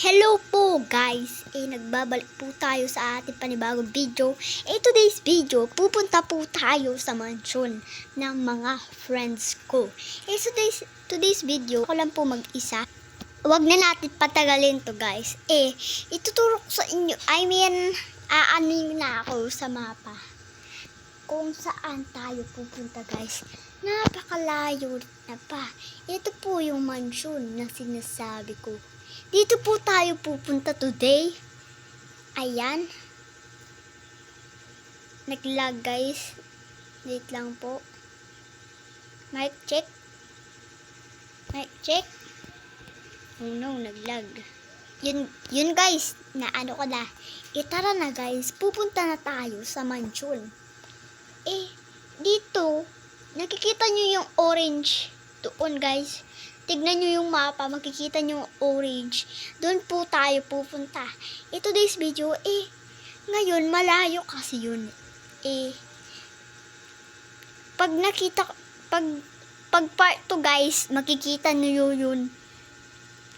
Hello po guys! Eh, nagbabalik po tayo sa ating panibagong video. Eh, today's video, pupunta po tayo sa mansion ng mga friends ko. Eh, today's, today's video, ako lang po mag-isa. Huwag na natin patagalin to guys. Eh, ituturo ko sa inyo, I mean, aaning na ako sa mapa. Kung saan tayo pupunta guys. Napakalayo na pa. Ito po yung mansion na sinasabi ko. Dito po tayo pupunta today. Ayan. Naglag guys. Wait lang po. Mic check. Mic check. Oh no, naglag. Yun, yun guys, na ano ko na. E tara na guys, pupunta na tayo sa mansion. Eh, dito, nakikita nyo yung orange doon guys. Tignan nyo yung mapa, makikita nyo orange. Doon po tayo pupunta. Eh, today's video, eh, ngayon, malayo kasi yun. Eh, pag nakita, pag, pag part to guys, makikita nyo yun.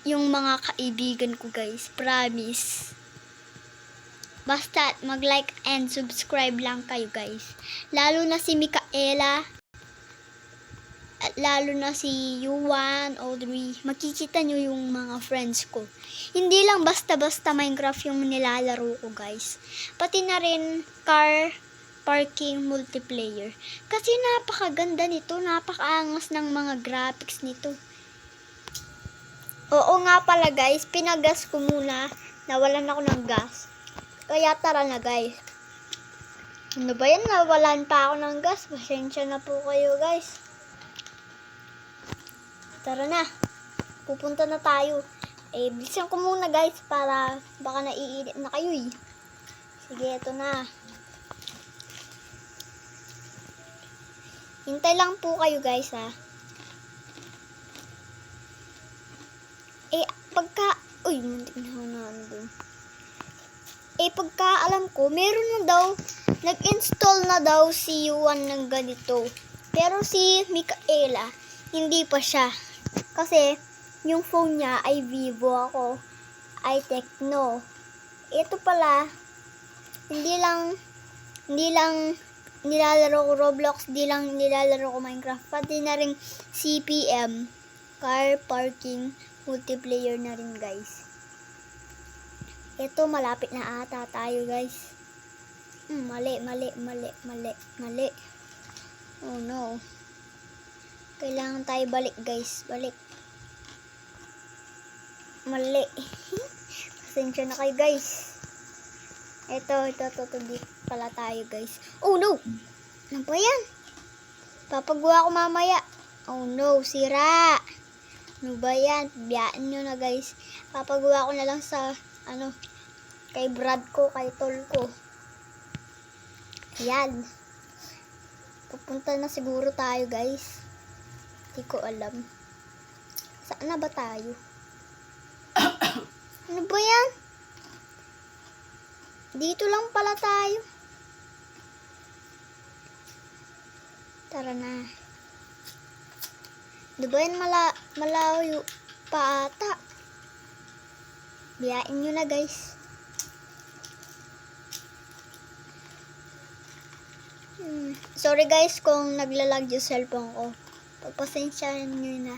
Yung mga kaibigan ko guys, promise. Basta mag-like and subscribe lang kayo guys. Lalo na si Mikaela, lalo na si Yuan, Audrey, makikita nyo yung mga friends ko. Hindi lang basta-basta Minecraft yung nilalaro ko, guys. Pati na rin car parking multiplayer. Kasi napakaganda nito, napakaangas ng mga graphics nito. Oo nga pala, guys, pinagas ko muna. Nawalan ako ng gas. Kaya tara na, guys. Ano ba yan? Nawalan pa ako ng gas. Pasensya na po kayo, guys. Tara na. Pupunta na tayo. Eh, bilisan ko muna guys para baka naiinit na kayo eh. Sige, ito na. Hintay lang po kayo guys ha. Eh, pagka... Uy, muntik na ako na nandun. Eh, pagka alam ko, meron na daw, nag-install na daw si Yuan ng ganito. Pero si Mikaela, hindi pa siya. Kasi, yung phone niya ay Vivo ako. Ay Tecno. Ito pala, hindi lang, hindi lang nilalaro ko Roblox, hindi lang nilalaro ko Minecraft, pati na rin CPM, car parking, multiplayer na rin guys. Ito, malapit na ata tayo guys. Hmm, mali, mali, mali, mali, mali. Oh no. Kailangan tayo balik guys. Balik. Mali. Pasensya na kayo guys. Ito, ito, ito, pala tayo guys. Oh no! Ano ba yan? Papagawa ko mamaya. Oh no, sira. Ano ba yan? Biyaan nyo na guys. Papagawa ko na lang sa, ano, kay Brad ko, kay Tol ko. Yan. Pupunta na siguro tayo guys. Hindi ko alam. Saan na ba tayo? ano ba yan? Dito lang pala tayo. Tara na. Di ba yan mala malayo pa ata? Biyain nyo na guys. Hmm. Sorry guys kung naglalag yung cellphone ko. Pagpasensyahan nyo na.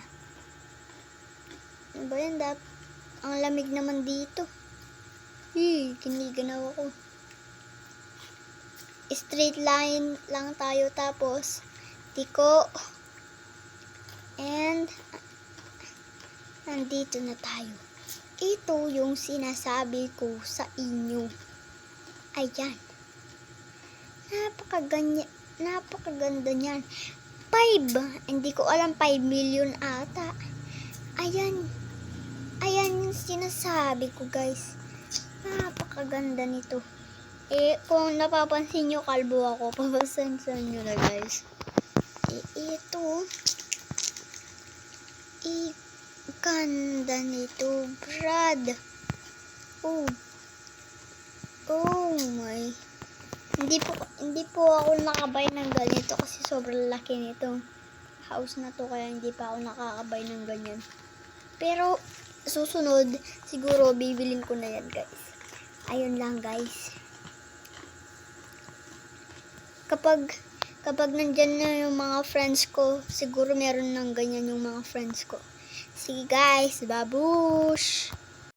Ano ba yan? Dap? Ang lamig naman dito. Hey, kiniganaw ako. Straight line lang tayo tapos tiko. And nandito na tayo. Ito yung sinasabi ko sa inyo. Ayan. Napakaganya, napakaganda niyan. 5. Hindi ko alam 5 million ata. Ayan. Ayan yung sinasabi ko guys. Napakaganda nito. Eh, kung napapansin nyo, kalbo ako. Papasansan nyo na guys. Eh, ito. Eh, ganda nito, Brad. Oh. Oh my. Hindi po hindi po ako nakabay ng ganito kasi sobrang laki nitong house na to kaya hindi pa ako nakakabay ng ganyan. Pero susunod, siguro bibilin ko na yan, guys. Ayun lang, guys. Kapag kapag nandyan na yung mga friends ko, siguro meron ng ganyan yung mga friends ko. Sige guys, babush!